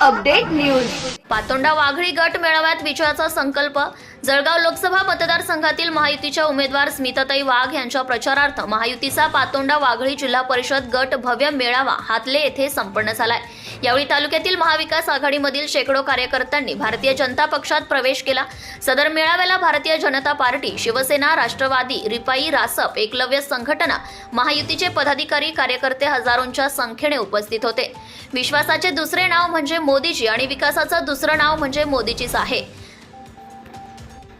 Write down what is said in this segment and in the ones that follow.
Update news. Patonda वाघळी गट मेळाव्यात विजयाचा संकल्प. जळगाव लोकसभा मतदारसंघातील महायुतीच्या उमेदवार स्मिताताई वाघ यांच्या प्रचारार्थ महायुतीचा पातोंडा वाघळी जिल्हा परिषद गट भव्य मेळावा हातले येथे संपन्न झालाय. यावेळी तालुक्यातील महाविकास आघाडीमधील शेकडो कार्यकर्त्यांनी भारतीय जनता पक्षात प्रवेश केला. सदर मेळाव्याला भारतीय जनता पार्टी शिवसेना राष्ट्रवादी रिपाई रासप एकलव्य संघटना महायुतीचे पदाधिकारी कार्यकर्ते हजारोंच्या संख्येने उपस्थित होते. विश्वासाचे दुसरे नाव म्हणजे मोदीजी आणि विकासाचं दुसरं नाव म्हणजे मोदीजीच आहे.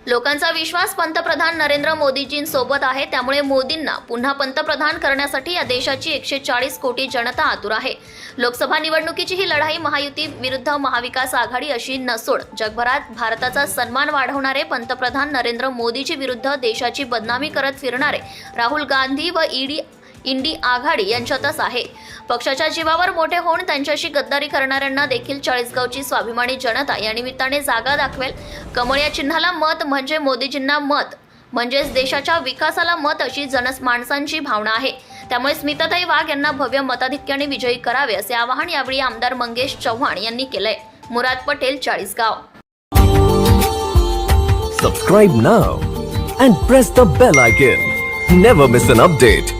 लोकांचा विश्वास पंतप्रधान नरेंद्र मोदीजींसोबत आहे. त्यामुळे मोदींना पुन्हा पंतप्रधान करण्यासाठी या देशाची एकशे चाळीस कोटी जनता आतुर आहे. लोकसभा निवडणुकीची ही लढाई महायुती विरुद्ध महाविकास आघाडी अशी नसून जगभरात भारताचा सन्मान वाढवणारे पंतप्रधान नरेंद्र मोदीजी विरुद्ध देशाची बदनामी करत फिरणारे राहुल गांधी व ईडी इंडी आघाडी यांच्यातच आहे. पक्षाच्या जीवावर मोठे होऊन त्यांच्याशी गद्दारी करणाऱ्यांना देखील चाळीसगावची स्वाभिमानी जनता या निमित्ताने जागा दाखवेल. कमळ या चिन्हाला मत म्हणजे मोदीजींना मत. म्हणजेच देशाच्या विकासाला मत अशी जनस माणसांची भावना आहे. त्यामुळे स्मिताताई वाघ यांना भव्य मताधिक्याने विजयी करावे असे आवाहन यावेळी आमदार मंगेश चव्हाण यांनी केलंय. Murad Patel Chalisgaon. Subscribe now and press the bell icon never miss an update